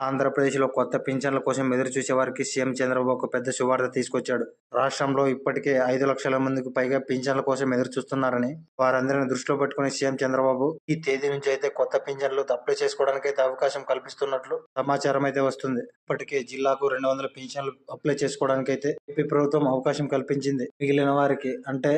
ఆంధ్రప్రదేశ్లో కొత్త పింఛన్ల కోసం ఎదురు చూసే వారికి సీఎం చంద్రబాబు ఒక పెద్ద శువార్త తీసుకొచ్చాడు. రాష్ట్రంలో ఇప్పటికే ఐదు లక్షల మందికి పైగా పింఛన్ల కోసం ఎదురు చూస్తున్నారని వారందరిని దృష్టిలో పెట్టుకుని సీఎం చంద్రబాబు ఈ తేదీ నుంచి అయితే కొత్త పింఛన్లు అప్లై చేసుకోవడానికి అయితే అవకాశం కల్పిస్తున్నట్లు సమాచారం అయితే వస్తుంది. ఇప్పటికే జిల్లాకు రెండు వందల పింఛన్లు అప్లై చేసుకోవడానికి అయితే ఏపీ ప్రభుత్వం అవకాశం కల్పించింది. మిగిలిన వారికి అంటే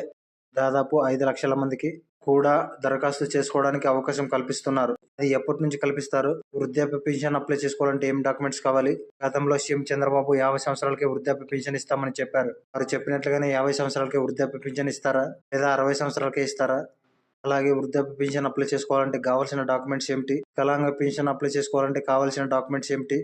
దాదాపు ఐదు లక్షల మందికి కూడా దరఖాస్తు చేసుకోవడానికి అవకాశం కల్పిస్తున్నారు. అది ఎప్పటి నుంచి కల్పిస్తారు? వృద్ధాప్య పెన్షన్ అప్లై చేసుకోవాలంటే ఏం డాక్యుమెంట్స్ కావాలి? గతంలో సీఎం చంద్రబాబు యాభై సంవత్సరాలకి వృద్ధాప్య పెన్షన్ ఇస్తామని చెప్పారు. వారు చెప్పినట్లుగానే యాభై సంవత్సరాలకి వృద్ధాప్య పెన్షన్ ఇస్తారా? లేదా అరవై సంవత్సరాలకే ఇస్తారా? అలాగే వృద్ధాప్య పెన్షన్ అప్లై చేసుకోవాలంటే కావాల్సిన డాక్యుమెంట్స్ ఏమిటి? వికలాంగ పెన్షన్ అప్లై చేసుకోవాలంటే కావాల్సిన డాక్యుమెంట్స్ ఏమిటి?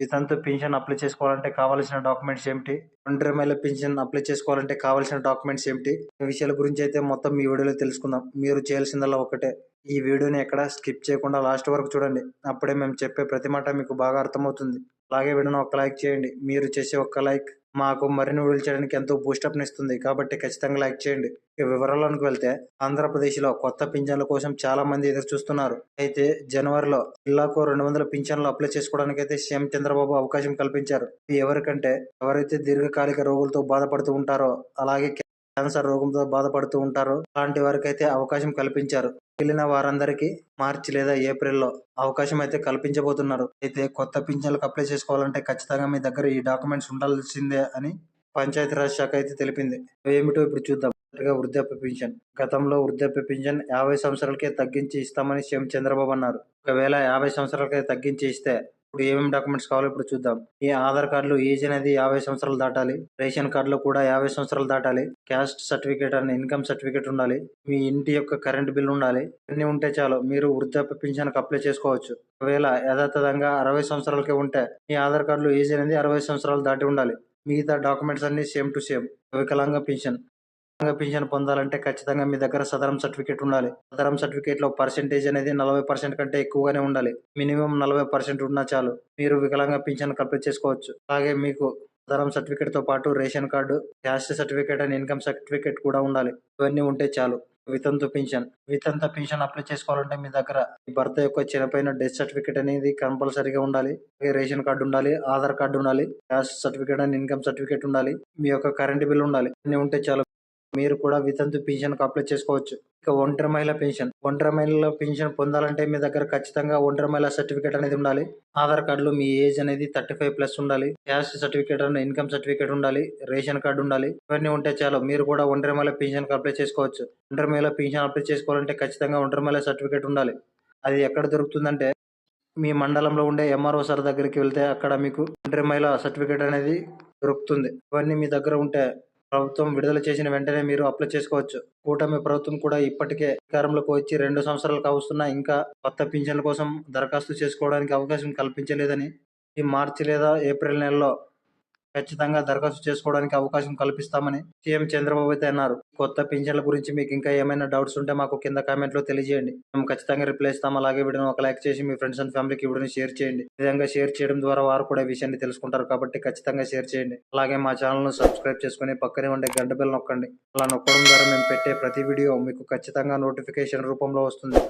వితంతు పెన్షన్ అప్లై చేసుకోవాలంటే కావాల్సిన డాక్యుమెంట్స్ ఏమిటి? ఒంటరి మహిళ పెన్షన్ అప్లై చేసుకోవాలంటే కావాల్సిన డాక్యుమెంట్స్ ఏమిటి? విషయాల గురించి అయితే మొత్తం ఈ వీడియోలో తెలుసుకుందాం. మీరు చేయాల్సిందల్లా ఒకటే. ఈ వీడియోని ఎక్కడ స్కిప్ చేయకుండా లాస్ట్ వరకు చూడండి. అప్పుడే మేము చెప్పే ప్రతి మాట మీకు బాగా అర్థమవుతుంది. అలాగే వీడియోని ఒక లైక్ చేయండి. మీరు చేసే ఒక్క లైక్ మాకు మరిన్ని వీడియోలు చేయడానికి ఎంతో బూస్టప్ ఇస్తుంది. కాబట్టి ఖచ్చితంగా లైక్ చేయండి. ఇక వివరాల్లోకి వెళ్తే ఆంధ్రప్రదేశ్లో కొత్త పింఛన్ల కోసం చాలా మంది ఎదురు చూస్తున్నారు. అయితే జనవరిలో జిల్లాకు రెండు వందల పింఛన్లు అప్లై చేసుకోవడానికి అయితే సీఎం చంద్రబాబు అవకాశం కల్పించారు. ఎవరికంటే ఎవరైతే దీర్ఘకాలిక రోగులతో బాధపడుతూ ఉంటారో అలాగే క్యాన్సర్ రోగంతో బాధపడుతూ ఉంటారో. అలాంటి వారికి అయితే అవకాశం కల్పించారు. మిగిలిన వారందరికీ మార్చి లేదా ఏప్రిల్లో అవకాశం అయితే కల్పించబోతున్నారు. అయితే కొత్త పింఛన్లకు అప్లై చేసుకోవాలంటే ఖచ్చితంగా మీ దగ్గర ఈ డాక్యుమెంట్స్ ఉండాల్సిందే అని పంచాయతీరాజ్ శాఖ అయితే తెలిపింది. ఏమిటో ఇప్పుడు చూద్దాం. వృద్ధాప్య పింఛన్. గతంలో వృద్ధాప్య పింఛన్ యాభై సంవత్సరాలకే తగ్గించి ఇస్తామని సీఎం చంద్రబాబు అన్నారు. ఒకవేళ యాభై సంవత్సరాలకే తగ్గించి ఇస్తే ఇప్పుడు ఏమేమి డాక్యుమెంట్స్ కావాలో ఇప్పుడు చూద్దాం. ఈ ఆధార్ కార్డులో ఏజ్ అనేది యాభై సంవత్సరాలు దాటాలి. రేషన్ కార్డులో కూడా యాభై సంవత్సరాలు దాటాలి. Caste certificate and income certificate ఉండాలి. మీ ఇంటి యొక్క కరెంట్ బిల్ ఉండాలి. అన్ని ఉంటే చాలు. మీరు వృద్ధాప్య పింఛన్కి అప్లై చేసుకోవచ్చు. ఒకవేళ యథాతథంగా అరవై సంవత్సరాలకే ఉంటే మీ ఆధార్ కార్డులో ఏజ్ అనేది అరవై సంవత్సరాలు దాటి ఉండాలి. మిగతా డాక్యుమెంట్స్ అన్ని సేమ్ టు సేమ్. వికలాంగ పింఛన్. పింఛన్ పొందాలంటే ఖచ్చితంగా మీ దగ్గర సదరం సర్టిఫికేట్ ఉండాలి. సదరం సర్టిఫికేట్లో పర్సెంటేజ్ అనేది నలభై పర్సెంట్ కంటే ఎక్కువగానే ఉండాలి. మినిమం నలభై పర్సెంట్ ఉన్నా చాలు. మీరు వికలాంగ పింఛన్ అప్లై చేసుకోవచ్చు. అలాగే మీకు సదరం సర్టిఫికేట్తో పాటు ration card caste certificate and income certificate కూడా ఉండాలి. ఇవన్నీ ఉంటే చాలు. వితంతు పింఛన్. వితంత పింఛన్ అప్లై చేసుకోవాలంటే మీ దగ్గర మీ భర్త యొక్క చనిపోయిన డెత్ సర్టిఫికేట్ అనేది కంపల్సరీగా ఉండాలి. రేషన్ కార్డు ఉండాలి ఆధార్ కార్డు ఉండాలి caste certificate and income certificate ఉండాలి మీ యొక్క కరెంట్ బిల్ ఉండాలి. అన్ని ఉంటే చాలు. మీరు కూడా వితంతు పెన్షన్ అప్లై చేసుకోవచ్చు. ఇక ఒంటరి మహిళ పెన్షన్ ఒంటరి మహిళ పెన్షన్ పొందాలంటే మీ దగ్గర ఖచ్చితంగా ఒంటరి మహిళ సర్టిఫికేట్ అనేది ఉండాలి. ఆధార్ కార్డులో మీ ఏజ్ అనేది థర్టీ ఫైవ్ ప్లస్ ఉండాలి. Caste certificate and income certificate ఉండాలి. రేషన్ కార్డు ఉండాలి. ఇవన్నీ ఉంటే చాలు. మీరు కూడా ఒంటరి మహిళ పెన్షన్ అప్లై చేసుకోవచ్చు. ఒంటరి మహిళ పెన్షన్ అప్లై చేసుకోవాలంటే ఖచ్చితంగా ఒంటరి మహిళ సర్టిఫికేట్ ఉండాలి. అది ఎక్కడ దొరుకుతుందంటే మీ మండలంలో ఉండే ఎంఆర్ఓ సార్ దగ్గరికి వెళ్తే అక్కడ మీకు ఒంటరి మహిళ సర్టిఫికేట్ అనేది దొరుకుతుంది. ఇవన్నీ మీ దగ్గర ఉంటే ప్రభుత్వం విడుదల చేసిన వెంటనే మీరు అప్లై చేసుకోవచ్చు. కూటమి ప్రభుత్వం కూడా ఇప్పటికే అధికారంలోకి వచ్చి రెండు సంవత్సరాలు కావస్తున్నా ఇంకా కొత్త పింఛన్ల కోసం దరఖాస్తు చేసుకోవడానికి అవకాశం కల్పించలేదని ఈ మార్చి లేదా ఏప్రిల్ నెలలో ఖచ్చితంగా దరఖాస్తు చేసుకోవడానికి అవకాశం కల్పిస్తామని సీఎం చంద్రబాబు అయితే అన్నారు. కొత్త పింఛన్ల గురించి మీకు ఇంకా ఏమైనా డౌట్స్ ఉంటే మాకు కింద కామెంట్లో తెలియజేయండి. మేము ఖచ్చితంగా రిప్లై ఇస్తాం. అలాగే వీడియోని ఒక లైక్ చేసి మీ ఫ్రెండ్స్ అండ్ ఫ్యామిలీకి వీడియోని షేర్ చేయండి. విధంగా షేర్ చేయడం ద్వారా వారు కూడా ఈ విషయాన్ని తెలుసుకుంటారు కాబట్టి ఖచ్చితంగా షేర్ చేయండి. అలాగే మా ఛానల్ను సబ్స్క్రైబ్ చేసుకుని పక్కనే ఉండే గంట బిల్ నొక్కండి. అలా నొక్కడం ద్వారా మేము పెట్టే ప్రతి వీడియో మీకు ఖచ్చితంగా నోటిఫికేషన్ రూపంలో వస్తుంది.